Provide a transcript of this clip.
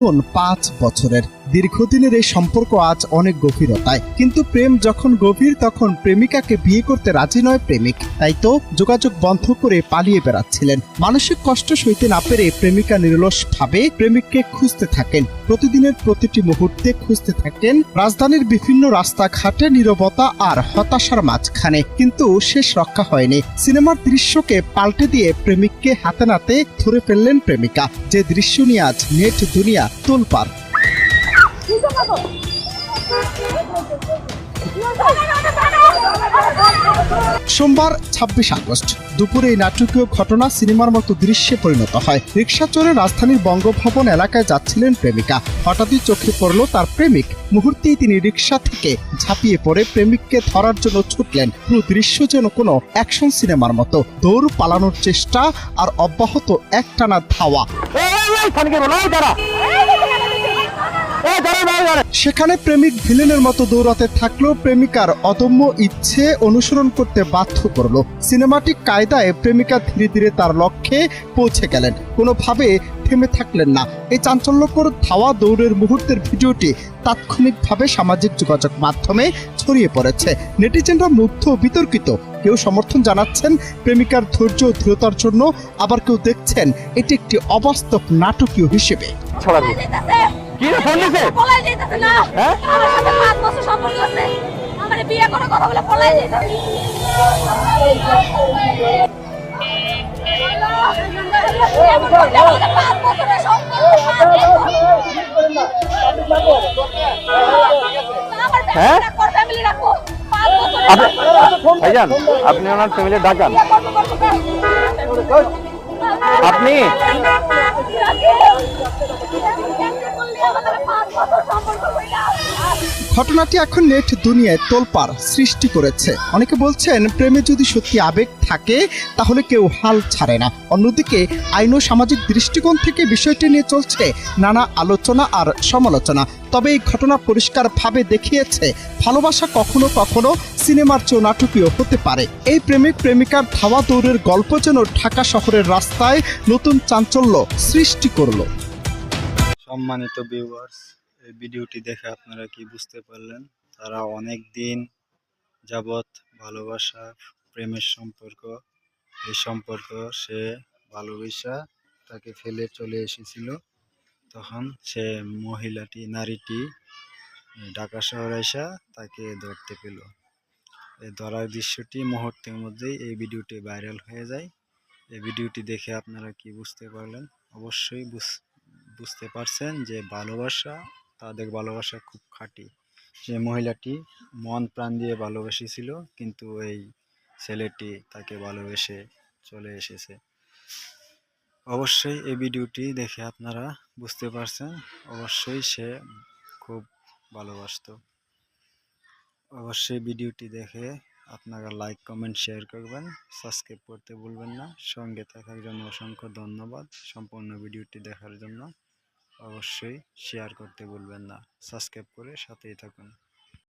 জীবন পাঁচ বছরের দীর্ঘদিনের এই সম্পর্ক আজ অনেক গভীরতায়। কিন্তু প্রেম যখন গভীর, তখন প্রেমিকাকে বিয়ে করতে রাজি নয় প্রেমিক। তাই তো যোগাযোগ বন্ধ করে পালিয়ে বেড়াচ্ছিলেন। মানসিক কষ্ট সইতে না পেরে প্রেমিকা নিরলস ভাবে প্রেমিককে খুঁজতে থাকেন। প্রতিদিনের প্রতিটি মুহূর্তে খুঁজতে থাকেন। রাজধানীর বিভিন্ন রাস্তাঘাটে নীরবতা আর হতাশার মাঝখানে। কিন্তু শেষ রক্ষা হয়নি। সিনেমার দৃশ্যকে পাল্টে দিয়ে প্রেমিককে হাতে নাতে ধরে ফেললেন প্রেমিকা। যে দৃশ্য নিয়ে আজ নেট দুনিয়া তোলপাড়। সোমবার, ছাব্বিশ আগস্ট, দুপুরে এই নাটকীয় ঘটনা সিনেমার মতো দৃশ্যে পরিণত হয়। রিক্সা চড়ে রাজধানীর বঙ্গভবন এলাকায় যাচ্ছিলেন প্রেমিকা। হঠাৎই চোখে পড়ল তার প্রেমিক। মুহূর্তেই তিনি রিক্সা থেকে ঝাঁপিয়ে পড়ে প্রেমিককে ধরার জন্য ছুটলেন। পুরো দৃশ্য যেন কোনো অ্যাকশন সিনেমার মতো। দৌড় পালানোর চেষ্টা আর অব্যাহত একটানা ধাওয়া। সেখানে প্রেমিক ভিলেনের মতো দৌড়াতে থাকলেও প্রেমিকার অদম্য ইচ্ছে অনুসরণ করতে বাধ্য করল। সিনেমাটিক কায়দায় প্রেমিকা ধীরে ধীরে তার লক্ষ্যে পৌঁছে গেলেন। কোনোভাবে থেমে থাকলেন না। এই চাঞ্চল্যকর ধাওয়া দৌড়ের মুহূর্তের ভিডিওটি তাৎক্ষণিকভাবে সামাজিক যোগাযোগ মাধ্যমে ছড়িয়ে পড়েছে। নেটিজেনরা মুগ্ধ বিতর্কিত। কেউ সমর্থন জানাচ্ছেন প্রেমিকার ধৈর্য ও দৃঢ়তার জন্য। আবার কেউ দেখছেন এটি একটি অবাস্তব নাটকীয় হিসেবে। কি ফোন দিছে? পলাই যাইতাছে না। হ্যাঁ? আমার সাথে পাঁচ বছর সম্পর্ক আছে। আমার বিয়ে করার কথা বলে পলাই যাইতাছে। হ্যাঁ? ভাইজান আপনি ওনার ফ্যামিলি ডাকান। আপনি? ঘটনাটি এখন নেট দুনিয়ায় তোলপাড় সৃষ্টি করেছে। অনেকে বলছেন, প্রেমে যদি সত্যি আবেগ থাকে, তাহলে কেউ হাল ছাড়ে না। অন্যদিকে, আইন ও সামাজিক দৃষ্টিকোণ থেকে বিষয়টি নিয়ে চলছে নানা আলোচনা আর সমালোচনা। তবে এই ঘটনা পরিষ্কারভাবে দেখিয়েছে, ভালোবাসা কখনো কখনো সিনেমার চেয়েও নাটকীয় হতে পারে। এই প্রেমিক প্রেমিকার ধাওয়া দৌড়ের গল্প যেন ঢাকা শহরের রাস্তায় নতুন চাঞ্চল্য সৃষ্টি করল। সম্মানিত ভিউয়ার্স এই ভিডিওটি দেখে আপনারা কি বুঝতে পারলেন? তারা অনেক দিন যাবৎ ভালোবাসা, প্রেমের সম্পর্ক, এই সম্পর্ক সে ভালোবাসা তাকে ফেলে চলে এসেছিল। তখন সে মহিলাটি, নারীটি ঢাকা শহরে এসে তাকে ধরতে পেল। এই ধরার দৃশ্যটি মুহূর্তের মধ্যেই এই ভিডিওটি ভাইরাল হয়ে যায়। এই ভিডিওটি দেখে আপনারা কি বুঝতে পারলেন? অবশ্যই বুঝ- বুঝতে পারছেন যে ভালোবাসা তাদের ভালোবাসা খুব খাঁটি। সে মহিলাটি মন প্রাণ দিয়ে ভালোবেসেছিল, কিন্তু এই ছেলেটি তাকে ভালোবেসে চলে এসেছে। অবশ্যই এই ভিডিওটি দেখে আপনারা বুঝতে পারছেন, অবশ্যই সে খুব ভালোবাসতো। অবশ্যই ভিডিওটি দেখে আপনারা লাইক, কমেন্ট, শেয়ার করবেন। সাবস্ক্রাইব করতে ভুলবেন না। সঙ্গে থাকার জন্য অসংখ্য ধন্যবাদ সম্পূর্ণ ভিডিওটি দেখার জন্য। অবশ্যই শেয়ার করতে ভুলবেন না। সাবস্ক্রাইব করে সাথেই থাকুন।